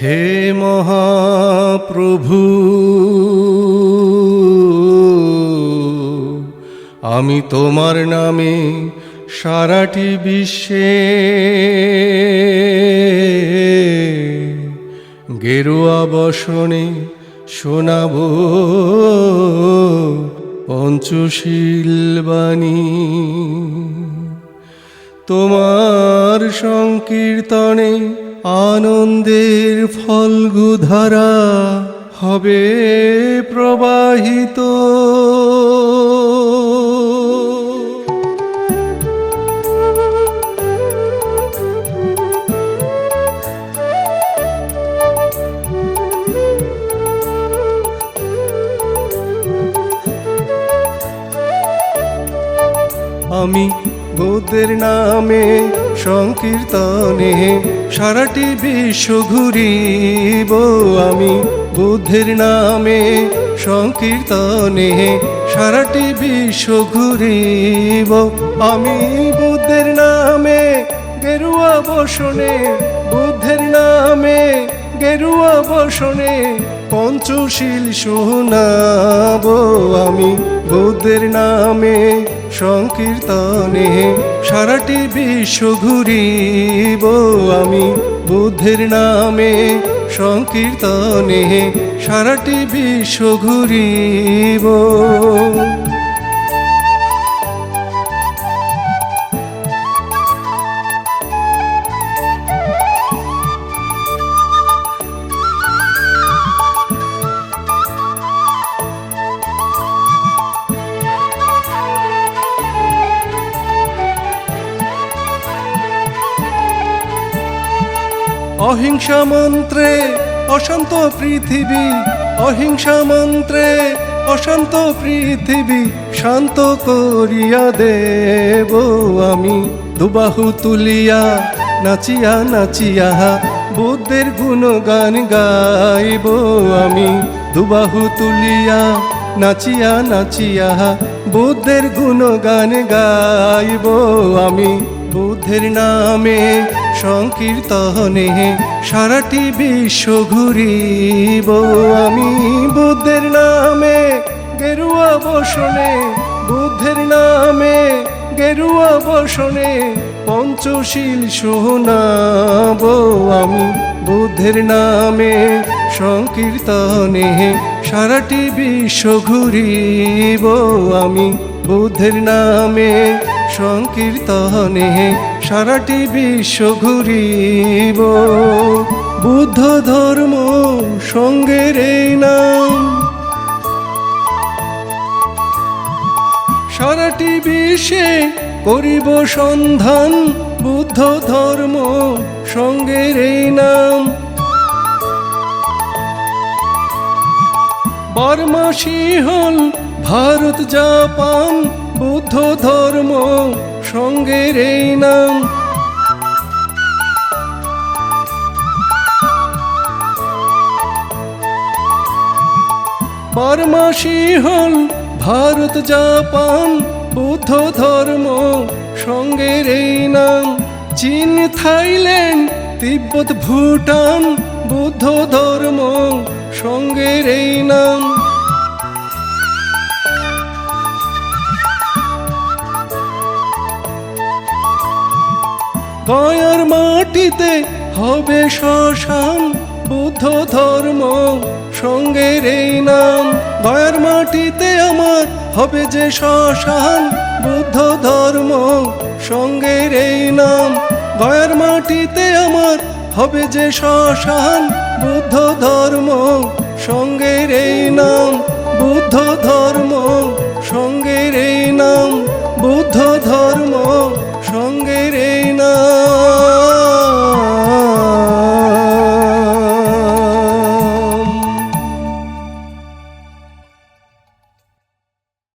হে মহাপ্রভু আমি তোমার নামে সারাটি বিশ্বে গেরুয়া বসনে শোনাব পঞ্চশীল বাণী তোমার সংকীর্তনে আনন্দের ফলগুধারা হবে প্রবাহিত। আমি বুদ্ধের নামে সংকীর্তনে সারাটি বিশ্ব ঘুরিব আমি। বুদ্ধের নামে সংকীর্তনে সারাটি বিশ্ব ঘুরিব আমি। বুদ্ধের নামে গেরুয়া বসনে, বুদ্ধের নামে গেরুয়া বসনে পঞ্চশীল শোনাব আমি। বুদ্ধের নামে সংকীর্তনে সারাটি বিশ্ব ঘুরিব আমি। বুদ্ধের নামে সংকীর্তনে সারাটি বিশ্ব ঘুরিব। অহিংসা মন্ত্রে অশান্ত পৃথিবী, অহিংসা মন্ত্রে অশান্ত পৃথিবী, শান্ত করিয়া দেব আমি। দুবাহু তুলিয়া, নাচিয়া নাচিয়া, বুদ্ধের গুণগান গাইব আমি। দুবাহু তুলিয়া, নাচিয়া নাচিয়া, বুদ্ধের গুণগান গাইব আমি। বুদ্ধের নামে সংকীর্তনে সারাটি বিশ্ব ঘুরিব। আমি বুদ্ধের নামে গেরুয়া বসনে, বুদ্ধের নামে গেরুয়া বসনে পঞ্চশীল শোনাব। আমি বুদ্ধের নামে সংকীর্তনে সারাটি বিশ্ব ঘুরিব। আমি বুদ্ধের নামে সংকীর্তনে সারাটি বিশ্ব ঘুরিব। বুদ্ধ ধর্ম সঙ্গের নাম। সারাটি বিশ্বে করিব সন্ধান, বুদ্ধ ধর্ম সঙ্গের নাম। বারমাসি হল ভারত, জাপান, বুদ্ধ ধর্ম সঙ্গের এই নাম। বারমাসি হল ভারত, জাপান, বুদ্ধ ধর্ম, সঙ্গের এই নাম। চীন, থাইল্যান্ড, তিব্বত, ভুটান, বুদ্ধ ধর্ম, সঙ্গের এই নাম। গয়ার মাটিতে হবে শ্মশান, বুদ্ধ ধর্ম সঙ্গের এই নাম। গয়ার মাটিতে আমার হবে যে শ্মশান, বুদ্ধ ধর্ম সঙ্গের এই নাম। গয়ার মাটিতে আমার হবে যে শ্মশান, বুদ্ধ ধর্ম সঙ্গের এই নাম। বুদ্ধ ধর্ম